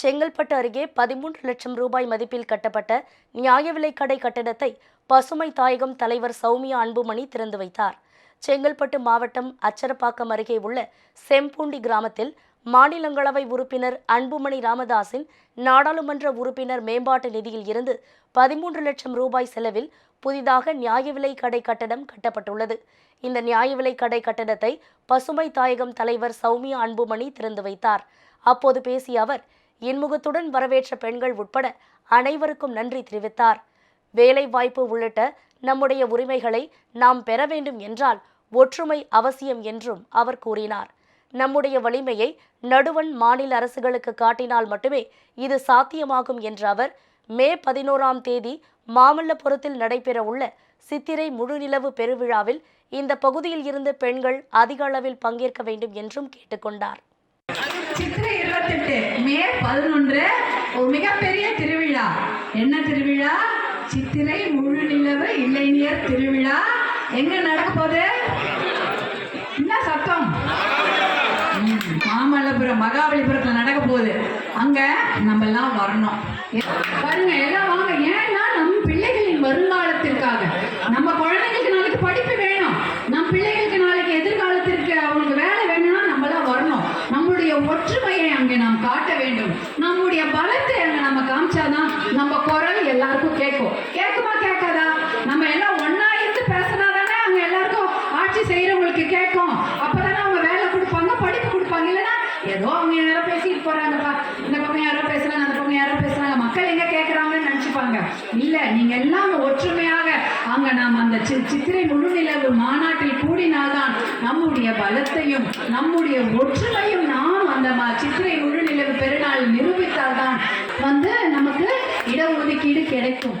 செங்கல்பட்டு அருகே பதிமூன்று லட்சம் ரூபாய் மதிப்பில் கட்டப்பட்ட நியாய விலைக்கடை கடை பசுமை தாயகம் தலைவர் சௌமியா அன்புமணி திறந்து வைத்தார். செங்கல்பட்டு மாவட்டம் அச்சரப்பாக்கம் அருகே உள்ள செம்பூண்டி கிராமத்தில் மாநிலங்களவை உறுப்பினர் அன்புமணி ராமதாஸின் நாடாளுமன்ற உறுப்பினர் மேம்பாட்டு நிதியில் இருந்து பதிமூன்று லட்சம் ரூபாய் செலவில் புதிதாக நியாய விலை கடை கட்டடம் கட்டப்பட்டுள்ளது. இந்த நியாய விலை கடை கட்டடத்தை பசுமை தாயகம் தலைவர் சௌமியா அன்புமணி திறந்து வைத்தார். அப்போது பேசிய அவர் இன்முகத்துடன் வரவேற்ற பெண்கள் உட்பட அனைவருக்கும் நன்றி தெரிவித்தார். வேலை வாய்ப்பு உள்ளிட்ட நம்முடைய உரிமைகளை நாம் பெற வேண்டும் என்றால் ஒற்றுமை அவசியம் என்றும் அவர் கூறினார். நம்முடைய வலிமையை நடுவண் மாநில அரசுகளுக்கு காட்டினால் மட்டுமே இது சாத்தியமாகும் என்ற அவர் மே பதினோராம் தேதி மாமல்லபுரத்தில் நடைபெறவுள்ள சித்திரை முழுநிலவு பெருவிழாவில் இந்த பகுதியில் இருந்து பெண்கள் அதிக அளவில் பங்கேற்க வேண்டும் என்றும் கேட்டுக்கொண்டார். சித்திரை பதினொன்று ஒரு மிகப்பெரிய திருவிழா. என்ன திருவிழா? சித்திரை முழு நிலவு இளைஞர் திருவிழா. எங்க நடக்க போகுது? என்ன சத்தம்? மாமல்லபுரம் மகாபலிபுரத்துல நடக்க போகுது. அங்க நம்ம எல்லாம் வரணும். பாருங்க எல்லாம் வாங்க. ஏன்னா நம் பிள்ளைகளின் வருங்காலத்திற்காக. நம்ம குழந்தைங்களுக்கு நாளைக்கு படிப்பு வேணும். நம் பிள்ளைகளுக்கு நாளைக்கு எதிர்காலத்திற்கு அவங்களுக்கு வேலை வேணும்னா நம்ம எல்லாம் வரணும். நம்மளுடைய ஒற்றுமை அங்கே நாம் காட்ட வேண்டும். நம்முடைய பலத்தை அங்கே நம்ம காமிச்சாதான் நம்ம குரல் எல்லாருக்கும் கேட்கும். கேட்குமா கேட்காதா? நம்ம எல்லாம் ஒன்னா இருந்து பேசினா தானே அங்கே எல்லாருக்கும் ஆட்சி செய்யறவங்களுக்கு கேட்கும். அப்பதானே அவங்க வேலை கொடுப்பாங்க படிப்பு கொடுப்பாங்க. இல்லைன்னா ஏதோ அவங்க யாரோ பேசிட்டு போறாங்கப்பா. இந்த பக்கம் யாரோ பேசுறாங்க அந்த பக்கம் யாரோ பேசுறாங்க மக்கள் எங்க கேட்கறாங்கன்னு நினைச்சுப்பாங்க. இல்ல நீங்க எல்லாம் ஒற்றுமையாக அங்க நாம் அந்த சி- சித்திரை முழுநிலவு மாநாட்டில் கூடினால்தான் நம்முடைய பலத்தையும் நம்முடைய ஒற்றுமையும் நாம் சித்திரை முழுநிலவு பெருநாள் நிரூபித்தால்தான் வந்து நமக்கு இடஒதுக்கீடு கிடைக்கும்.